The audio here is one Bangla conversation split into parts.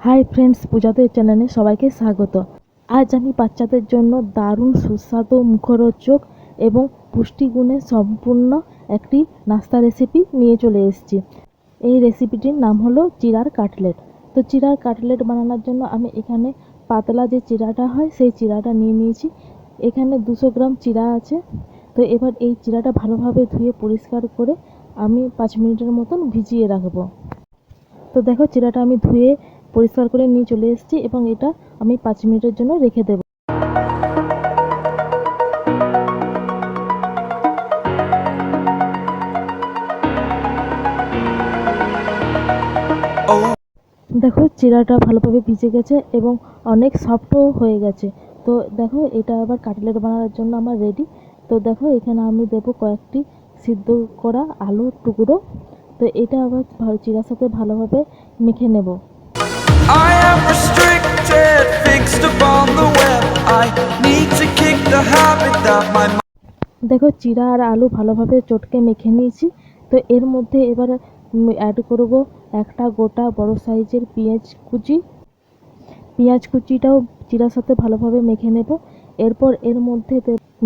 হাই ফ্রেন্ডস পূজাদের চ্যানেলে সবাইকে স্বাগত। আজ আমি বাচ্চাদের জন্য দারুণ সুস্বাদু মুখরোচক এবং পুষ্টিগুণে সম্পূর্ণ একটি নাস্তা রেসিপি নিয়ে চলে এসেছি। এই রেসিপিটির নাম হলো চিড়ার কাটলেট। তো চিড়ার কাটলেট বানানোর জন্য আমি এখানে পাতলা যে চিরাটা হয়, সেই চিড়াটা নিয়ে নিয়েছি। এখানে দুশো গ্রাম চিরা আছে। তো এবার এই চিরাটা ভালোভাবে ধুয়ে পরিষ্কার করে আমি পাঁচ মিনিটের মতন ভিজিয়ে রাখব। তো দেখো চিরাটা আমি ধুয়ে পরিষ্কার করে নিয়ে চলে এসেছি এবং এটা আমি পাঁচ মিনিটের জন্য রেখে দেবো। দেখো চিরাটা ভালোভাবে ভিজে গেছে এবং অনেক সফটও হয়ে গেছে। তো দেখো এটা আবার কাটলেট বানানোর জন্য আমার রেডি তো দেখো এখানে আমি দেবো কয়েকটি সিদ্ধ করা আলুর টুকরো। তো এটা আবার চিড়ার সাথে ভালোভাবে মেখে নেব। দেখো, চিরা আর আলু ভালোভাবে চটকে মেখে নিয়েছি। তো এর মধ্যে এবার অ্যাড করব একটা গোটা বড় সাইজের পেঁয়াজ কুচি। পেঁয়াজ কুচিটাও চিরার সাথে ভালোভাবে মেখে নেব। এরপর এর মধ্যে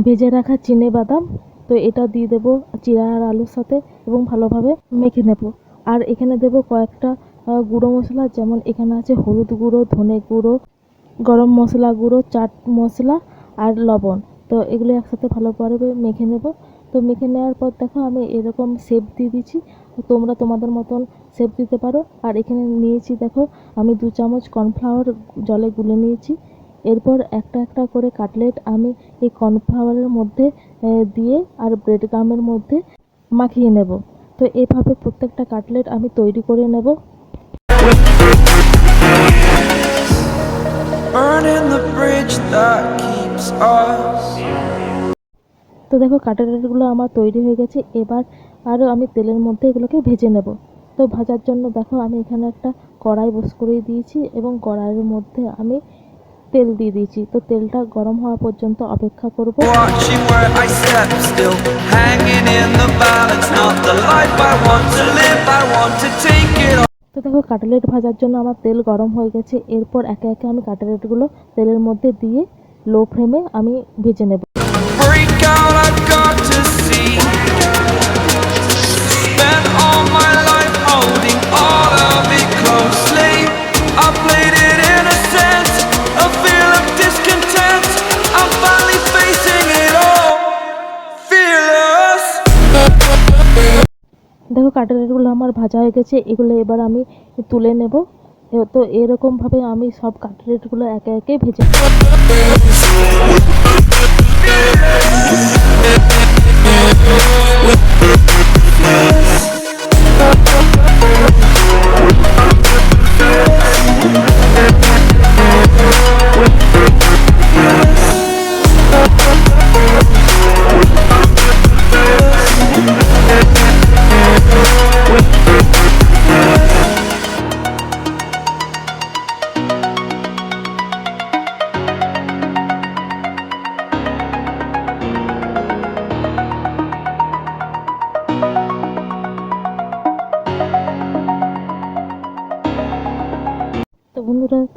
ভেজে রাখা চিনে বাদাম। তো এটা দিয়ে দেবো চিরা আর আলুর সাথে এবং ভালোভাবে মেখে নেব। আর এখানে দেবো কয়েকটা গুঁড়ো মশলা, যেমন এখানে আছে হলুদ গুঁড়ো, ধনে গুঁড়ো, গরম মশলা গুঁড়ো, চাট মশলা আর লবণ। তো এগুলো একসাথে ভালোভাবে মেখে নেব। তো মেখে নেওয়ার পর দেখো আমি এরকম শেপ দিয়ে দিচ্ছি। তোমরা তোমাদের মতন শেপ দিতে পারো। আর এখানে নিয়েছি দেখো, আমি দু চামচ কর্নফ্লাওয়ার জলে গুলে নিয়েছি। এরপর একটা একটা করে কাটলেট আমি এই কর্নফ্লাওয়ারের মধ্যে দিয়ে আর ব্রেড গামের মধ্যে মাখিয়ে নেব। তো এভাবে প্রত্যেকটা কাটলেট আমি তৈরি করে নেব। The bridge that. তো দেখো কাটারেটগুলো আমার তৈরি হয়ে গেছে। এবার আরও আমি তেলের মধ্যে এগুলোকে ভেজে নেব। তো ভাজার জন্য দেখো আমি এখানে একটা কড়াই বস করে দিয়েছি এবং কড়াইয়ের মধ্যে আমি তেল দিয়ে দিয়েছি। তো তেলটা গরম হওয়া পর্যন্ত অপেক্ষা করব. তো দেখো কাটলেট ভাজার জন্য আমার তেল গরম হয়ে গেছে। এরপর একে একে আমি কাটলেটগুলো তেলের মধ্যে দিয়ে লো ফ্লেমে আমি ভেজে নেব। দেখো কাটলেটগুলো আমার ভাজা হয়ে গেছে এগুলো এবার আমি তুলে নেব। তো এরকমভাবে আমি সব কাটলেটগুলো একে একে ভেজে।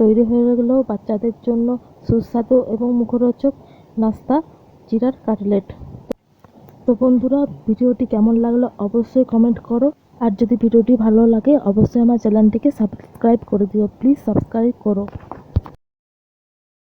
তৈরি হয়ে গেল বাচ্চাদের জন্য সুস্বাদু এবং মুখরোচক নাস্তা, জিরার কাটলেট। তো বন্ধুরা, ভিডিওটি কেমন লাগল অবশ্যই কমেন্ট করো। আর যদি ভিডিওটি ভালো লাগে, অবশ্যই আমার চ্যানেলটিকে সাবস্ক্রাইব করে দিও। প্লিজ সাবস্ক্রাইব করো।